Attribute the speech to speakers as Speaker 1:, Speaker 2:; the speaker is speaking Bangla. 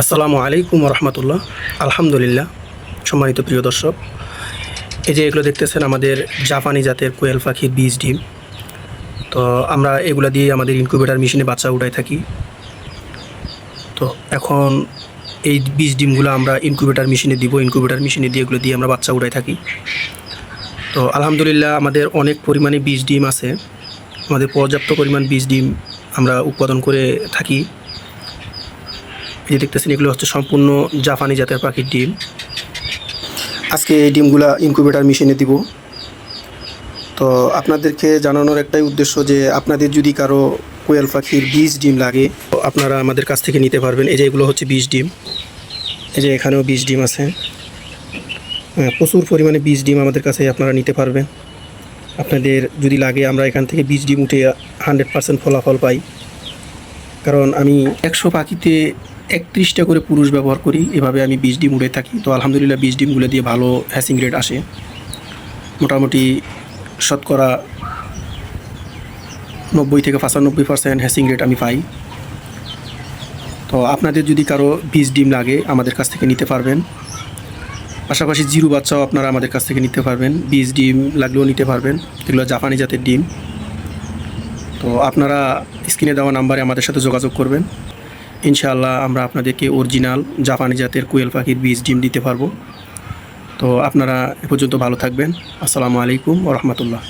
Speaker 1: আসসালামু আলাইকুম রহমতুল্লাহ আলহামদুলিল্লাহ, সম্মানিত প্রিয় দর্শক, এই যে এগুলো দেখতেছেন আমাদের জাপানি জাতের কোয়েল পাখির বীজ ডিম। তো আমরা এগুলো দিয়ে আমাদের ইনকিউবেটার মেশিনে বাচ্চা উঠাই থাকি। তো এখন এই বীজ ডিমগুলো আমরা ইনকিউবেটার মেশিনে দিব ইনকিউবেটার মেশিনে দিয়ে এগুলো দিয়ে আমরা বাচ্চা উঠাই থাকি। তো আলহামদুলিল্লাহ, আমাদের অনেক পরিমাণে বীজ ডিম আছে। আমাদের পর্যাপ্ত পরিমাণ বীজ ডিম আমরা উৎপাদন করে থাকি। যে দেখতেছেন এগুলো হচ্ছে সম্পূর্ণ জাপানি জাতের পাখির ডিম। আজকে এই ডিমগুলা ইনকিউবেটার মেশিনে দিব। তো আপনাদেরকে জানানোর একটাই উদ্দেশ্য যে আপনাদের যদি কারও কোয়েল পাখির বীজ ডিম লাগে, তো আপনারা আমাদের কাছ থেকে নিতে পারবেন। এই যে এগুলো হচ্ছে বীজ ডিম। এই যে এখানেও বীজ ডিম আছে। প্রচুর পরিমাণে বীজ ডিম আমাদের কাছে আপনারা নিতে পারবেন। আপনাদের যদি লাগে, আমরা এখান থেকে বীজ ডিম উঠে হান্ড্রেড পার্সেন্ট ফলাফল পাই। কারণ আমি একশো পাখিতে একত্রিশটা করে পুরুষ ব্যবহার করি, এভাবে আমি বীজ ডিম উড়ে থাকি। তো আলহামদুলিল্লাহ বীজ ডিমগুলো দিয়ে ভালো হ্যাসিং রেট আসে। মোটামুটি শতকরা নব্বই থেকে পঁচানব্বই পার্সেন্ট হ্যাসিং রেট আমি পাই। তো আপনাদের যদি কারও বীজ ডিম লাগে, আমাদের কাছ থেকে নিতে পারবেন। পাশাপাশি জিরু বাচ্চাও আপনারা আমাদের কাছ থেকে নিতে পারবেন। বীজ ডিম লাগলেও নিতে পারবেন। এগুলো জাপানি জাতের ডিম। তো আপনারা স্ক্রিনে দেওয়া নাম্বারে আমাদের সাথে যোগাযোগ করবেন। ইনশাআল্লাহ আমরা আপনাদেরকে অরিজিনাল জাপানি জাতের কোয়েল পাখির বীজ, ডিম দিতে পারব। তো আপনারা এ পর্যন্ত ভালো থাকবেন। আসসালামু আলাইকুম ও রহমতুল্লাহ।